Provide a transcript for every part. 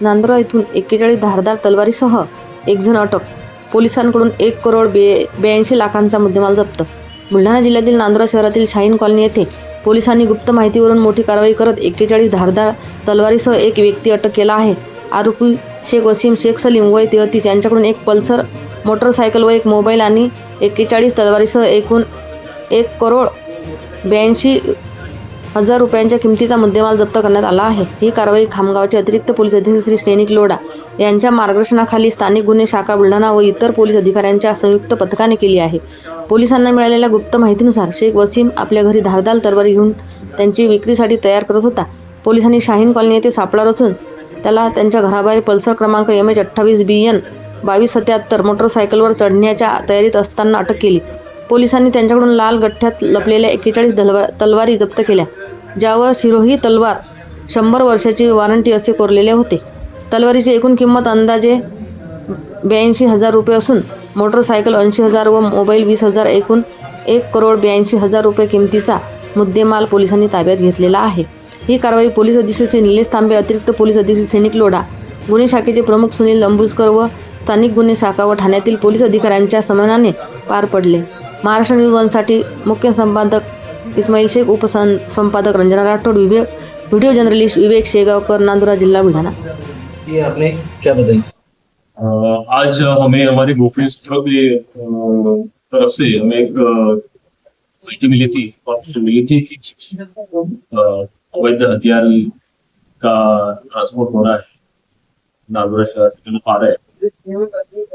नांदुरा येथून एक्केचाळीस धारदार तलवारीसह एक जण अटक. पोलिसांकडून एक करोड बे ब्याऐंशी लाखांचा मुद्देमाल जप्त. बुलढाणा जिल्ह्यातील नांदुरा शहरातील शाहीन कॉलनी येथे पोलिसांनी गुप्त माहितीवरून मोठी कारवाई करत एक्केचाळीस धारदार तलवारीसह एक व्यक्ती अटक केला आहे. आरोपी शेख वसीम शेख सलीम वय तेहतीस यांच्याकडून एक पल्सर मोटरसायकल व एक मोबाईल आणि एक्केचाळीस तलवारीसह एकूण एक करोड ब्याऐंशी हजार रुपयांच्या किमतीचा मुद्देमाल जप्त करण्यात आला आहे. ही कारवाई खामगावचे अतिरिक्त पोलीस अधीक्षक श्री सैनिक लोडा यांच्या मार्गदर्शनाखाली स्थानिक गुन्हे शाखा बुलढाणा व इतर पोलीस अधिकाऱ्यांच्या संयुक्त पथकाने केली आहे. पोलिसांना मिळालेल्या गुप्त माहितीनुसार शेख वसीम आपल्या घरी धारदाल तलवारी घेऊन त्यांची विक्रीसाठी तयार करत होता. पोलिसांनी शाहीन कॉलनी येथे सापळा रचून त्याला त्यांच्या घराबाहेर पल्सर क्रमांक एम एच अठ्ठावीस बी एन बावीस सत्याहत्तर मोटरसायकलवर चढण्याच्या तयारीत असताना अटक केली. पोलिसांनी त्यांच्याकडून लाल गठ्ठ्यात लपलेल्या एक्केचाळीस तलवारी जप्त केल्या. ज्यावर शिरोही तलवार शंभर वर्षाची वॉरंटी असे कोरलेले होते. तलवारीची एकूण किंमत अंदाजे ब्याऐंशी हजार रुपये असून मोटरसायकल ऐंशी हजार व मोबाईल वीस हजार एकूण एक करोड ब्याऐंशी हजार रुपये किमतीचा मुद्देमाल पोलिसांनी ताब्यात घेतलेला आहे. ही कारवाई पोलीस अधीक्षक श्री निलेश तांबे अतिरिक्त पोलीस अधीक्षक सैनिक लोढा गुन्हे शाखेचे प्रमुख सुनील लंबुसकर व स्थानिक गुन्हे शाखा व ठाण्यातील पोलीस अधिकाऱ्यांच्या समन्वयाने पार पडले. महाराष्ट्र न्यूज वनसाठी मुख्य संपादक इस्माईल शेख उपसं संपादक रंजना राठोड विवेक व्हिडिओ जर्नलिस्ट विवेक शेगावकर नांदुरा जिल्हा बुलढाणा. ये आपने क्या बताई? अ, आज हमें हमारे गोपनीय सूत्रों की तरफ से हमें एक माहिती मिली थी और मिली थी कि अवैध हथियार का ट्रांसपोर्ट हो रहा है नागौर शहर से आ रहा है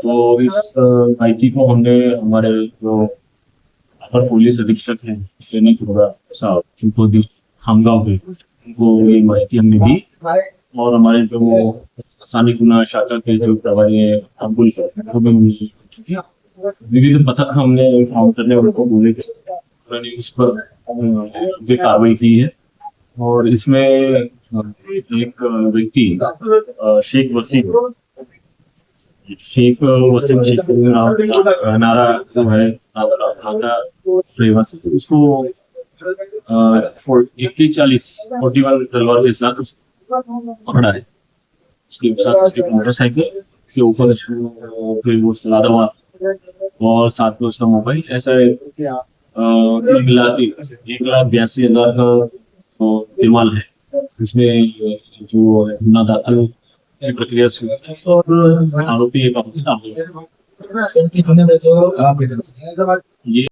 तो इस माहिती को हमने हमारे जो अपर पुलिस अधीक्षक हैं उनको खामगांव के उनको ये माहिती हमने दी और हमारे जो स्थानिक गुना शाखा के जो प्रभारी है, अब्दुल विविध पथक हमने काम करने उनको बोले थे। उन्होंने इस पर कार्रवाई की है। और इसमें एक व्यक्ति शेख वसीम शेख वसीम शेख नारा जो है उसको इक्कीस चालीस फोर्टी वन तलवार के साथ पकड़ा है उसके साथ उसकी मोटरसाइकिल के ऊपर फिर वो हुआ और साथ में उसका मोबाइल ऐसा है, एक लाख एक लाख बयासी हजार का तो इस्तेमाल है इसमें जो गुना दाखिल की प्रक्रिया और आरोपी एक Thank you.